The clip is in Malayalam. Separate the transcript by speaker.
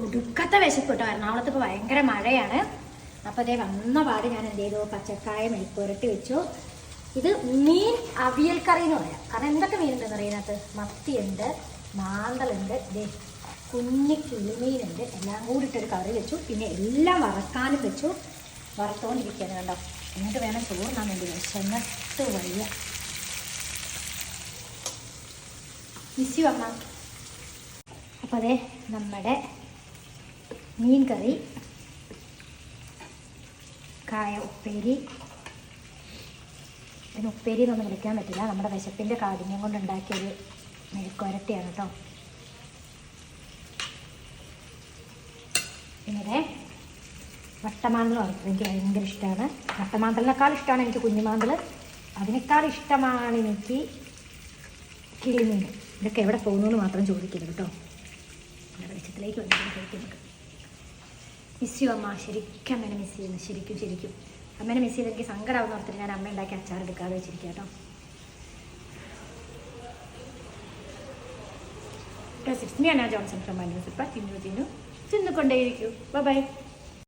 Speaker 1: ഒടുക്കത്തെ വിശപ്പ് കേട്ടോ എറണാകുളത്ത് ഇപ്പോൾ ഭയങ്കര മഴയാണ്. അപ്പോൾ അതേ വന്ന പാട് ഞാൻ എന്ത് ചെയ്തു? പച്ചക്കായ മെഴുക്കുരട്ടി വെച്ചു. ഇത് മീൻ അവിയൽ കറി എന്ന് പറയാം. കാരണം എന്തൊക്കെ മീനുണ്ടെന്ന് അറിയുന്നത് മത്തിയുണ്ട് മാന്തലുണ്ട് ദേ കുഞ്ഞി കിളിമീനുണ്ട്. എല്ലാം കൂടി ഇട്ടൊരു കറി വെച്ചു. പിന്നെ എല്ലാം വറക്കാനും വെച്ചു. വറുത്തോണ്ടിരിക്കുകയാണ് കണ്ടോ. എന്നിട്ട് വേണം ചോറിനാൻ വേണ്ടി വിശന്നിട്ട് വഴിയ മിസ്സി അമ്മ അപ്പോൾ അതെ നമ്മുടെ മീൻ കറി കായ ഉപ്പേരി. ഇതിന് ഉപ്പേരി എന്നൊന്നും വിളിക്കാൻ പറ്റില്ല. നമ്മുടെ വിശപ്പിന്റെ കാഠിന്യം കൊണ്ട് ഉണ്ടാക്കിയൊരു മെഴുക്കുരട്ടിയാണ് കേട്ടോ പിന്നെ വട്ടമാന്തൽ വറുത്തത് എനിക്ക് ഭയങ്കര ഇഷ്ടമാണ് വട്ടമാന്തലിനേക്കാൾ ഇഷ്ടമാണ് എനിക്ക് കുഞ്ഞുമാന്തൽ. അതിനേക്കാൾ ഇഷ്ടമാണ് എനിക്ക് കിളിമീൻ. ഇതൊക്കെ എവിടെ പോകുന്നു എന്ന് മാത്രം ചോദിക്കരുത് കേട്ടോ വെളിച്ചത്തിലേക്ക് വന്നിട്ട് കഴിക്കുന്നത് മിസ് ചെയ്യും അമ്മ. ശരിക്കും അമ്മേനെ മിസ് ചെയ്യുന്നു. ശരിക്കും ശരിക്കും. അമ്മേനെ മിസ് ചെയ്ത് എനിക്ക് സങ്കടമാവുന്ന ഓർത്തിട്ട് ഞാൻ അമ്മ ഉണ്ടാക്കി അച്ചാർ എടുക്കാതെ വെച്ചിരിക്കുക കേട്ടോ. Six me Johnson from my news ഇപ്പം തിന്നു തിന്നു തിന്നുകൊണ്ടേയിരിക്കൂ ബൈ